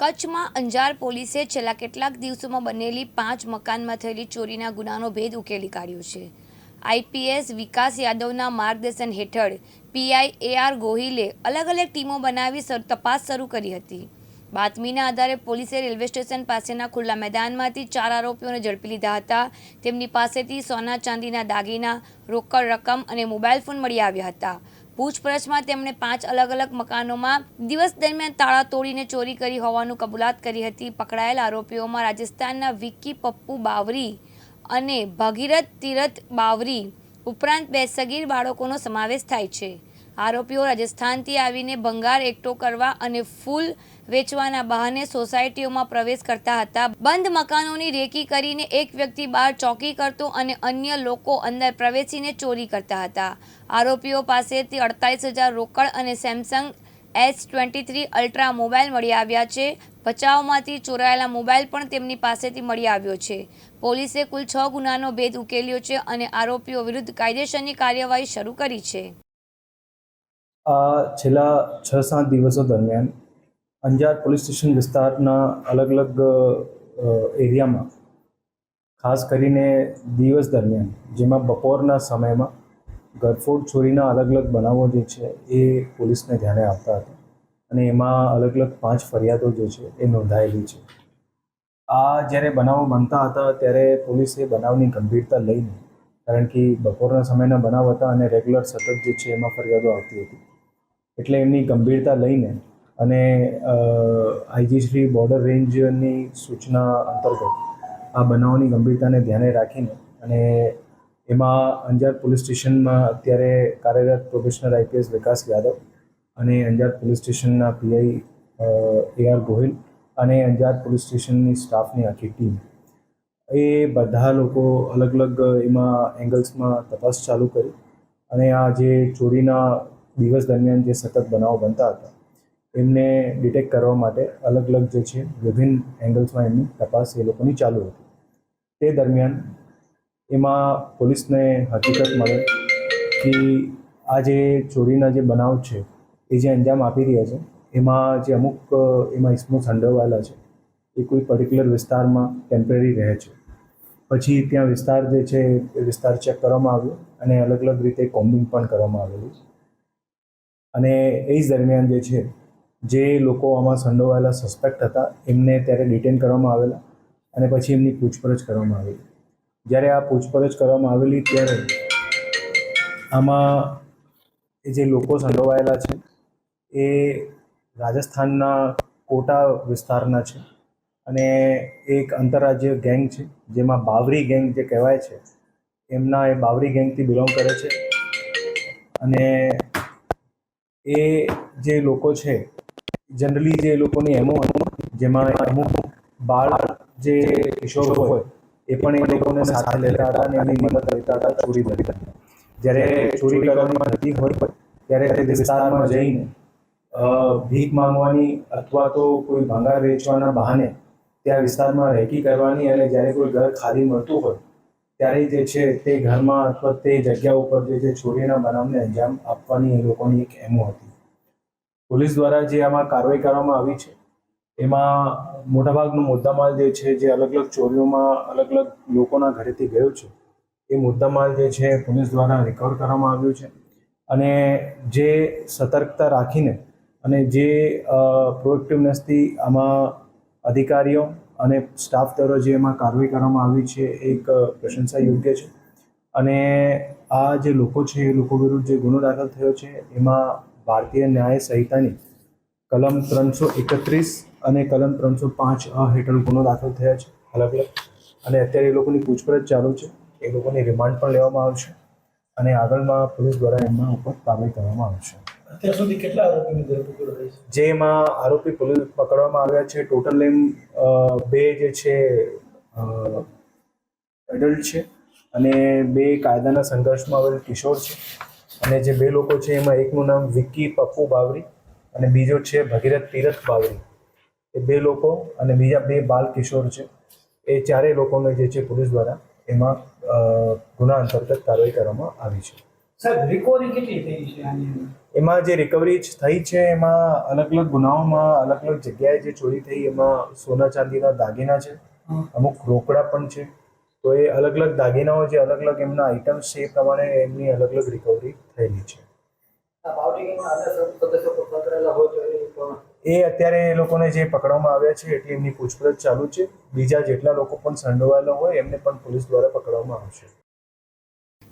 કચ્છમાં અંજાર પોલીસે છેલ્લા કેટલાક દિવસોમાં બનેલી પાંચ મકાનમાં થયેલી ચોરીના ગુનાનો ભેદ ઉકેલી કાઢ્યો છે. આઈપીએસ વિકાસ યાદવના માર્ગદર્શન હેઠળ પીઆઈ એ આર ગોહિલે અલગ અલગ ટીમો બનાવી તપાસ શરૂ કરી હતી. બાતમીના આધારે પોલીસે રેલવે સ્ટેશન પાસેના ખુલ્લા મેદાનમાંથી ચાર આરોપીઓને ઝડપી લીધા હતા. તેમની પાસેથી સોના ચાંદીના દાગીના, રોકડ રકમ અને મોબાઈલ ફોન મળી આવ્યા હતા. પૂછપરછમાં તેમણે પાંચ અલગ અલગ મકાનોમાં દિવસ દરમિયાન તાળા તોડીને ચોરી કરી હોવાનું કબૂલાત કરી હતી. પકડાયેલ આરોપીઓમાં રાજસ્થાનના વિક્કી પપ્પુ બાવરી અને ભગીરથ તીરથ બાવરી ઉપરાંત બે સગીર બાળકોનો સમાવેશ થાય છે. આરોપીઓ રાજસ્થાનથી આવીને ભંગાર એકઠો કરવા અને ફૂલ વેચવાના બહાને સોસાયટીઓમાં પ્રવેશ કરતા હતા. બંધ મકાનોની રેકી કરીને એક વ્યક્તિ બહાર ચોકી કરતો અને અન્ય લોકો અંદર પ્રવેશીને ચોરી કરતા હતા. આરોપીઓ પાસેથી અડતાલીસ હજાર રોકડ અને Samsung S twenty three ultra mobile મળી આવ્યા છે. બચાવમાંથી ચોરાયેલા મોબાઈલ પણ તેમની પાસેથી મળી આવ્યો છે. પોલીસે કુલ છ ગુનાનો ભેદ ઉકેલ્યો છે અને આરોપીઓ વિરુદ્ધ કાયદેસરની કાર્યવાહી શરૂ કરી છે. આ છેલ્લા છ સાત દિવસો દરમિયાન અંજાર પોલીસ સ્ટેશન વિસ્તારના અલગ અલગ એરિયામાં, ખાસ કરીને દિવસ દરમિયાન, જેમાં બપોરના સમયમાં ગરફોડ ચોરીના અલગ અલગ બનાવો જે છે એ પોલીસને ધ્યાને આવતા હતા. અને એમાં અલગ અલગ પાંચ ફરિયાદો જે છે એ નોંધાયેલી છે. આ જ્યારે બનાવો બનતા હતા ત્યારે પોલીસે બનાવની ગંભીરતા લઈને કારણ કે બપોરના સમયના બનાવ હતા અને રેગ્યુલર સતત જે છે એમાં ફરિયાદો આવતી હતી. એટલે એમની ગંભીરતા લઈને અને આઈજી શ્રી બોર્ડર રેન્જની સૂચના અંતર્ગત આ બનાવની ગંભીરતાને ધ્યાને રાખીને અને એમાં અંજાર પોલીસ સ્ટેશનમાં અત્યારે કાર્યરત પ્રોફેશનલ આઈપીએસ વિકાસ યાદવ અને અંજાર પોલીસ સ્ટેશનના પીઆઈ એ આર ગોહિલ અને અંજાર પોલીસ સ્ટેશનની સ્ટાફની આખી ટીમ. એ બધા લોકો અલગ અલગ એમાં એંગલ્સમાં તપાસ ચાલુ કરી અને આ જે ચોરીના દિવસ દરમિયાન જે સતત બનાવો બનતા હતા, એમને ડિટેક્ટ કરવા માટે અલગ અલગ જે છે વિભિન્ન એંગલ્સમાં એમની તપાસ એ લોકોની ચાલુ હતી. તે દરમિયાન એમાં પોલીસને હકીકત મળે કે આ જે ચોરીના જે બનાવ છે, એ જે અંજામ આપી રહ્યા છે, એમાં જે અમુક, એમાં ઇસમો સંડોવાયેલા છે, એ કોઈ પર્ટિક્યુલર વિસ્તારમાં ટેમ્પરરી રહે છે. પછી ત્યાં વિસ્તાર જે છે, એ વિસ્તાર ચેક કરવામાં આવ્યો અને અલગ અલગ રીતે કોમ્બિંગ પણ કરવામાં આવેલું અને એ જ દરમિયાન જે છે, જે લોકો આમાં સંડોવાયેલા સસ્પેક્ટ હતા, એમને ત્યારે ડિટેન કરવામાં આવેલા અને પછી એમની પૂછપરછ કરવામાં આવેલી. જ્યારે આ પૂછપરછ કરવામાં આવેલી ત્યારે આમાં એ જે લોકો સંડોવાયેલા છે, એ રાજસ્થાનના કોટા વિસ્તારના છે. અને એક આંતરરાજ્ય ગેંગ છે, જેમાં બાવરી ગેંગ જે કહેવાય છે, એમના એ બાવરી ગેંગથી બિલોંગ કરે છે. અને એ જે લોકો છે જનરલી જે લોકોની એમો જેમાં અમુક બાળ જે કિશોર હોય, એ પણ એ લોકોને સાથે લેતા હતા અને એની મદદ લેતા હતા ચોરી દરમિયાન જ્યારે ચોરી કરવામાં થતી હોય, ત્યારે તે વિસ્તારમાં જઈને ભીખ માંગવાની અથવા તો કોઈ ભંગાર વેચવાના બહાને ત્યાં વિસ્તારમાં રેકી કરવાની અને જ્યારે કોઈ ઘર ખાલી મળતું હોય, ત્યારે જે છે તે ઘરમાં અથવા તે જગ્યા ઉપર જે છે ચોરીના બનાવને અંજામ આપવાની એ લોકોની એક એમો હતી. પોલીસ દ્વારા જે આમાં કાર્યવાહી કરવામાં આવી છે, એમાં મોટાભાગનો મુદ્દામાલ જે છે જે અલગ અલગ ચોરીઓમાં અલગ અલગ લોકોના ઘરેથી ગયો છે, એ મુદ્દામાલ જે છે પોલીસ દ્વારા રિકવર કરવામાં આવ્યું છે. અને જે સતર્કતા રાખીને અને જે પ્રોએક્ટિવનેસથી આમાં અધિકારીઓ અને સ્ટાફ દ્વારા જે એમાં કાર્યવાહી કરવામાં આવી છે એક પ્રશંસા યોગ્ય છે. અને આ જે લોકો છે, એ લોકો વિરુદ્ધ જે ગુનો દાખલ થયો છે, એમાં ભારતીય ન્યાય સંહિતાની કલમ ત્રણસો એકત્રીસ અને કલમ ત્રણસો પાંચ અ હેઠળ ગુનો દાખલ થયા છે અલગ અલગ અને અત્યારે એ લોકોની પૂછપરછ ચાલુ છે, એ લોકોની રિમાન્ડ પણ લેવામાં આવશે. અને આગળમાં પોલીસ દ્વારા એમના ઉપર કાર્યવાહી કરવામાં આવશે. અત્યાર સુધી કેટલા આરોપીની ધરપકડ થઈ છે? જેમાં આરોપી પોલીસ પકડવામાં આવ્યા છે. ટોટલ એમ બે જે છે એડલ્ટ છે અને બે કાયદાના સંઘર્ષમાં આવેલ કિશોર છે. અને જે બે લોકો છે એમાં એકનું નામ વિક્કી પપ્પુ બાવરી અને બીજો છે ભગીરથ તીરથ બાવરી. એ બે લોકો અને બીજા બે બાલ કિશોર છે. એ ચારેય લોકોને જે છે પોલીસ દ્વારા એમાં ગુના અંતર્ગત કાર્યવાહી કરવામાં આવી છે. સાહેબ રિકવરી કેટલી થઈ છે આની અંદર? એમાં જે રિકવરી થઈ છે એમાં અલગ અલગ ગુનાઓમાં અલગ અલગ જગ્યાએ જે ચોરી થઈ એમાં સોના ચાંદીના દાગીના છે. અમુક રોકડા પણ છે. તો એ અલગ અલગ દાગીનાઓ જે અલગ અલગ એમના આઇટમ્સ છે એ પ્રમાણે એમની અલગ અલગ રિકવરી થયેલી છે. એ અત્યારે એ લોકોને જે પકડવામાં આવ્યા છે એટલે એમની પૂછપરછ ચાલુ છે. બીજા જેટલા લોકો પણ સંડોવાયેલા હોય એમને પણ પોલીસ દ્વારા પકડવામાં આવશે.